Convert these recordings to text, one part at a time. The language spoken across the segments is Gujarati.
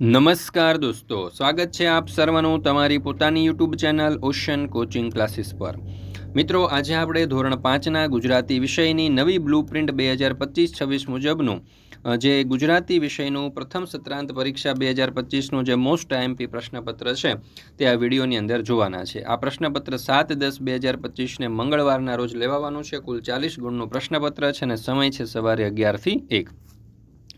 નમસ્કાર દોસ્તો, સ્વાગત છે આપ સર્વનું તમારી પોતાની YouTube channel ocean coaching classes પર. મિત્રો, આજે આપણે ધોરણ પાંચના ગુજરાતી વિષયની નવી બ્લુ પ્રિન્ટ બે હજાર પચીસ છવ્વીસ મુજબનું જે ગુજરાતી વિષયનું પ્રથમ સત્રાંત પરીક્ષા બે હજાર પચીસનું જે મોસ્ટ આઈએમપી પ્રશ્નપત્ર છે, તે આ વિડીયોની અંદર જોવાના છે. આ પ્રશ્નપત્ર સાત દસ બે હજાર પચીસને મંગળવારના રોજ લેવાવાનું છે. કુલ ચાલીસ ગુણનું પ્રશ્નપત્ર છે અને સમય છે સવારે અગિયારથી એક.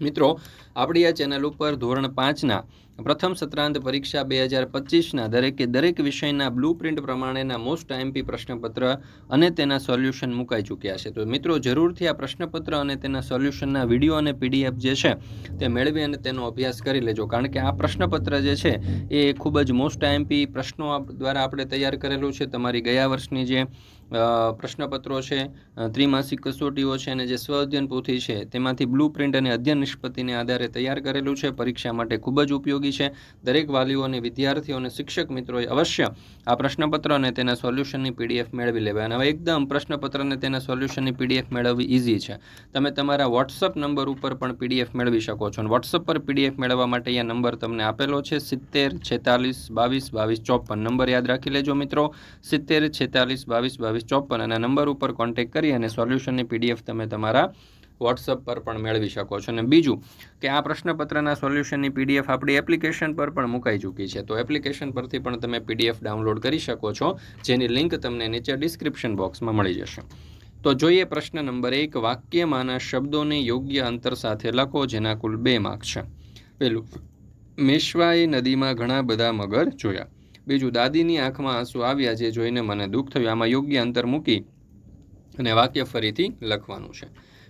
મિત્રો, આપણી આ ચેનલ ઉપર ધોરણ પાંચના પ્રથમ સત્રાંત પરીક્ષા બે હજાર પચીસના દરેકે દરેક વિષયના બ્લુ પ્રિન્ટ પ્રમાણેના મોસ્ટ આઈએમપી પ્રશ્નપત્ર અને તેના સોલ્યુશન મુકાઈ ચૂક્યા છે. તો મિત્રો, જરૂરથી આ પ્રશ્નપત્ર અને તેના સોલ્યુશનના વીડિયો અને પીડીએફ જે છે, તે મેળવી અને તેનો અભ્યાસ કરી લેજો. કારણ કે આ પ્રશ્નપત્ર જે છે, એ ખૂબ જ મોસ્ટ આઈએમપી પ્રશ્નો દ્વારા આપણે તૈયાર કરેલું છે. તમારી ગયા વર્ષની જે પ્રશ્નપત્રો છે ત્રિમાસિક કસોટીઓ છે અને જે સ્વ અધ્યયન પોથી છે, તેમાંથી બ્લુ પ્રિન્ટ અને અધ્યયન નિષ્પત્તિને આધારે તૈયાર કરેલું છે. પરીક્ષા માટે ખૂબ જ ઉપયોગી છે. દરેક વાલીઓ અને વિદ્યાર્થીઓ અને શિક્ષક મિત્રોએ અવશ્ય આ પ્રશ્નપત્ર અને તેના સોલ્યુશનની પીડીએફ મેળવી લેવા અને હવે એકદમ પ્રશ્નપત્ર અને તેના સોલ્યુશનની પીડીએફ મેળવવી ઇઝી છે. તમે તમારા વોટ્સઅપ નંબર ઉપર પણ પીડીએફ મેળવી શકો છો. અને વોટ્સઅપ પર પીડીએફ મેળવવા માટે અહીંયા નંબર તમને આપેલો છે, સિત્તેર છેતાલીસ બાવીસ બાવીસ ચોપન. નંબર યાદ રાખી લેજો મિત્રો. સિત્તેર છેતાલીસ બાવીસ બાવીસ ચોપન અને નંબર ઉપર કોન્ટેક્ટ કરી અને સોલ્યુશનની પીડીએફ તમે તમારા વોટ્સઅપ પર પણ મેળવી શકો છો. અને બીજું કે આ પ્રશ્નપત્રના સોલ્યુશનની પીડીએફ આપણી એપ્લિકેશન પર પણ મુકાઈ ચૂકી છે. તો એપ્લિકેશન પરથી પણ તમે પીડીએફ ડાઉનલોડ કરી શકો છો. જેની લિંક તમને નીચે ડિસ્ક્રિપ્શન બોક્સમાં મળી જશે. તો જોઈએ પ્રશ્ન નંબર એક, વાક્યમાંના શબ્દોને યોગ્ય અંતર સાથે લખો, જેના કુલ બે માર્ક છે. પેલું મેશ્વાએ નદીમાં ઘણા બધા મગર જોયા. બીજું દાદીની આંખમાં આંસુ આવ્યા જે જોઈને મને દુઃખ થયું. આમાં યોગ્ય અંતર મૂકી અને વાક્ય ફરીથી લખવાનું છે.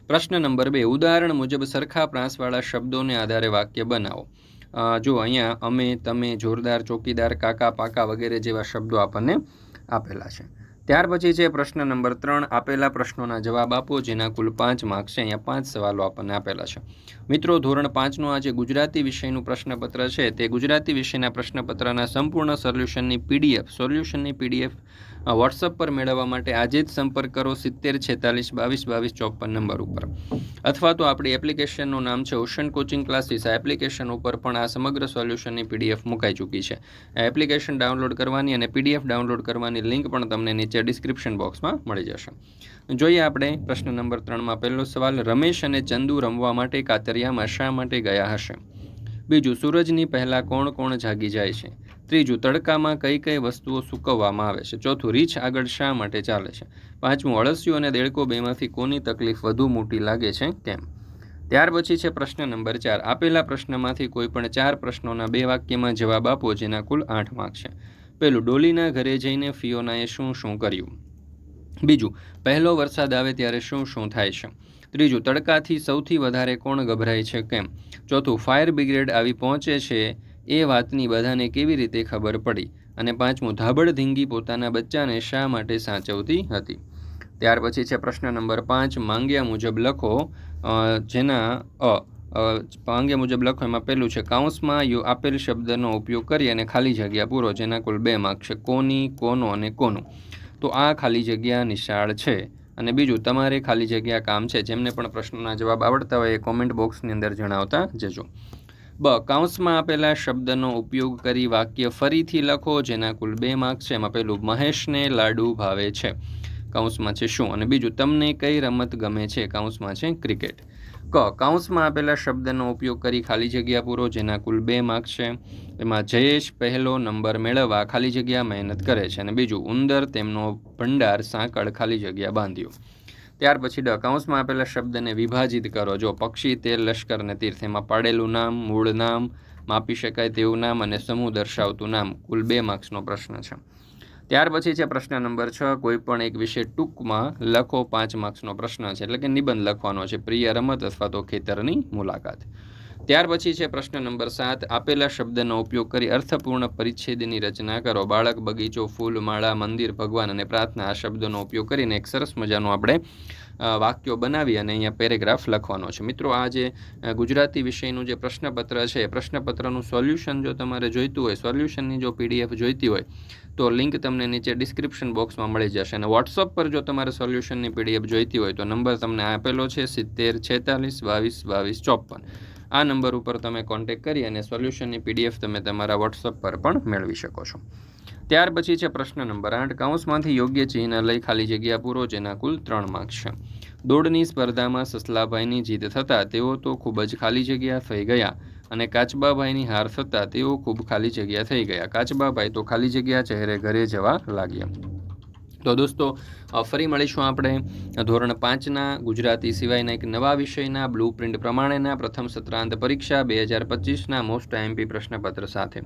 પ્રશ્ન નંબર બે, ઉદાહરણ મુજબ સરખા પ્રાસવાળા શબ્દોને આધારે વાક્ય બનાવો. જો અહીંયા અમે, તમે, જોરદાર, ચોકીદાર, કાકા, પાકા વગેરે જેવા શબ્દો આપણને આપેલા છે. ત્યાર પછી છે પ્રશ્ન નંબર ત્રણ. આપેલા પ્રશ્નોના જવાબ આપો, જેના કુલ પાંચ માર્ક્સ છે. અહીંયા પાંચ સવાલો આપણને આપેલા છે. મિત્રો, ધોરણ પાંચનું આ જે ગુજરાતી વિષયનું પ્રશ્નપત્ર છે, તે ગુજરાતી વિષયના પ્રશ્નપત્રના સંપૂર્ણ સોલ્યુશનની પીડીએફ સોલ્યુશનની પીડીએફ વોટ્સઅપ પર મેળવવા માટે આજે જ સંપર્ક કરો સિત્તેર છેતાલીસ બાવીસ બાવીસ ચોપન નંબર ઉપર. અથવા તો આપણી એપ્લિકેશનનું નામ છે ઓશન કોચિંગ ક્લાસીસ આ એપ્લિકેશન ઉપર પણ આ સમગ્ર સોલ્યુશનની પીડીએફ મુકાઈ ચૂકી છે. આ એપ્લિકેશન ડાઉનલોડ કરવાની અને પીડીએફ ડાઉનલોડ કરવાની લિંક પણ તમને નીચે ડિસ્ક્રિપ્શન બોક્સમાં મળી જશે. જોઈએ આપણે પ્રશ્ન નંબર ત્રણમાં પહેલો સવાલ, રમેશ અને ચંદુ રમવા માટે કાતરિયામાં શા માટે ગયા હશે? બીજું, સૂરજની પહેલાં કોણ કોણ જાગી જાય છે? ત્રીજું, તડકામાં કઈ કઈ વસ્તુઓ સૂકવવામાં આવે છે? ચોથું, રીછ આગળ શા માટે ચાલે છે? પાંચમું, અળસિયું અને દેડકો બેમાંથી કોની તકલીફ વધુ મોટી લાગે છે? કેમ? ત્યાર પછી છે પ્રશ્ન નંબર ચાર. આપેલા પ્રશ્નમાંથી કોઈ પણ ચાર પ્રશ્નોના બે વાક્યમાં જવાબ આપો, જેના કુલ આઠ માર્ક છે. પહેલું ડોલીના ઘરે જઈને ફિયોનાએ શું શું કર્યું? બીજું, પહેલો વરસાદ આવે ત્યારે શું શું થાય છે? ત્રીજું, તડકાથી સૌથી વધારે કોણ ગભરાય છે? કેમ? ચોથું, ફાયર બ્રિગેડ આવી પહોંચે છે એ વાતની બધાને કેવી રીતે ખબર પડી અને પાંચમું ધાબળ ધીંગી પોતાના બચ્ચાને શા માટે સાચવતી હતી? ત્યાર પછી છે પ્રશ્ન નંબર પાંચ, માંગ્યા મુજબ લખો જેના, અ માંગ્યા મુજબ લખો, એમાં પહેલું છે કાઉન્સમાં યુ, આપેલ શબ્દનો ઉપયોગ કરી અને ખાલી જગ્યા પૂરો, જેના કુલ બે માર્ક છે, કોની, કોનો અને કોનું. તો આ ખાલી જગ્યા નિશાળ છે. અને બીજું, તમારે ખાલી જગ્યા કામ છે? જેમને પણ પ્રશ્નોના જવાબ આવડતા હોય એ કોમેન્ટ બોક્સની અંદર જણાવતા જજો. બ કાઉન્સમાં આપેલા શબ્દનો ઉપયોગ કરી વાક્ય ફરીથી લખો, જેના કુલ બે માર્ક છે. એમાં પહેલું, મહેશને લાડુ ભાવે છે. કાઉન્સમાં છે શું? અને બીજું, તમને કઈ રમત ગમે છે? કાઉન્સમાં છે ક્રિકેટ. ક કાઉન્સમાં આપેલા શબ્દનો ઉપયોગ કરી ખાલી જગ્યા પૂરો, જેના કુલ બે માર્ક છે. એમાં જયેશ પહેલો નંબર મેળવવા ખાલી જગ્યા મહેનત કરે છે. અને બીજું, ઉંદર તેમનો ભંડાર સાંકળ ખાલી જગ્યા બાંધ્યો. ત્યાર પછી ડ આપેલા શબ્દને વિભાજિત કરો. જો પક્ષી, તેલ, લશ્કર અને તીર્થ પાડેલું નામ, મૂળ નામ, માપી શકાય તેવું નામ અને સમૂહ દર્શાવતું નામ કુલ બે માર્ક્સનો પ્રશ્ન છે. ત્યાર પછી છે પ્રશ્ન નંબર છ. કોઈ પણ એક વિશે ટૂંકમાં લખો પાંચ માર્ક્સનો પ્રશ્ન છે. એટલે કે નિબંધ લખવાનો છે. પ્રિય રમત અથવા તો ખેતરની મુલાકાત. ત્યાર પછી છે પ્રશ્ન નંબર સાત, આપેલા શબ્દનો ઉપયોગ કરી અર્થપૂર્ણ પરિચ્છેદની રચના કરો. બાળક, બગીચો, ફૂલ, માળા, મંદિર, ભગવાન અને પ્રાર્થના આ શબ્દોનો ઉપયોગ કરીને એક સરસ મજાનું આપણે વાક્યો બનાવી અને અહીંયા પેરેગ્રાફ લખવાનો છે. મિત્રો, આ જે ગુજરાતી વિષયનું જે પ્રશ્નપત્ર છે પ્રશ્નપત્રનું સોલ્યુશન જો તમારે જોઈતું હોય, સોલ્યુશનની જો પીડીએફ જોઈતી હોય, તો લિંક તમને નીચે ડિસ્ક્રિપ્શન બોક્સમાં મળી જશે. અને વોટ્સઅપ પર જો તમારે સોલ્યુશનની પીડીએફ જોઈતી હોય, તો નંબર તમને આપેલો છે સિત્તેર, છેતાલીસ, બાવીસ બાવીસ, ચોપન. આ નંબર ઉપર તમે કોન્ટેક્ટ કરી અને સોલ્યુશનની પીડીએફ તમે તમારા વોટ્સઅપ પર પણ મેળવી શકો છો. ત્યાર પછી છે પ્રશ્ન નંબર આઠ. કાઉન્સમાંથી યોગ્ય ચિહ્ન લઈ ખાલી જગ્યા પૂરો, જેના કુલ ત્રણ માર્ક્સ છે. દોડની સ્પર્ધામાં સસલાભાઈની જીત થતાં તેઓ તો ખૂબ જ ખાલી જગ્યા થઈ ગયા અને કાચબાભાઈની હાર થતાં તેઓ ખૂબ ખાલી જગ્યા થઈ ગયા. કાચબાભાઈ તો ખાલી જગ્યા ચહેરે ઘરે જવા લાગ્યા. તો દોસ્તો ફરી મળીશું આપણે ધોરણ પાંચના ગુજરાતી સિવાયના એક નવા વિષયના બ્લુ પ્રિન્ટ પ્રમાણેના પ્રથમ સત્રાંત પરીક્ષા બે હજાર પચીસના મોસ્ટ આઈએમપી પ્રશ્નપત્ર સાથે.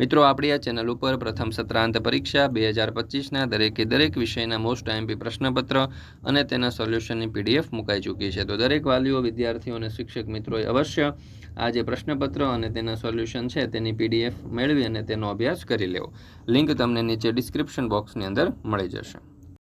મિત્રો, આપણી આ ચેનલ ઉપર પ્રથમ સત્રાંત પરીક્ષા બે હજાર પચીસના દરેકે દરેક વિષયના મોસ્ટ આઈએમપી પ્રશ્નપત્ર અને તેના સોલ્યુશનની પીડીએફ મુકાઈ ચૂકી છે. તો દરેક વાલીઓ, વિદ્યાર્થીઓ અને શિક્ષક મિત્રોએ અવશ્ય આ જે પ્રશ્નપત્ર અને તેના સોલ્યુશન છે તેની પીડીએફ મેળવી અને તેનો અભ્યાસ કરી લેવો. લિંક તમને નીચે ડિસ્ક્રિપ્શન બોક્સની અંદર મળી જશે.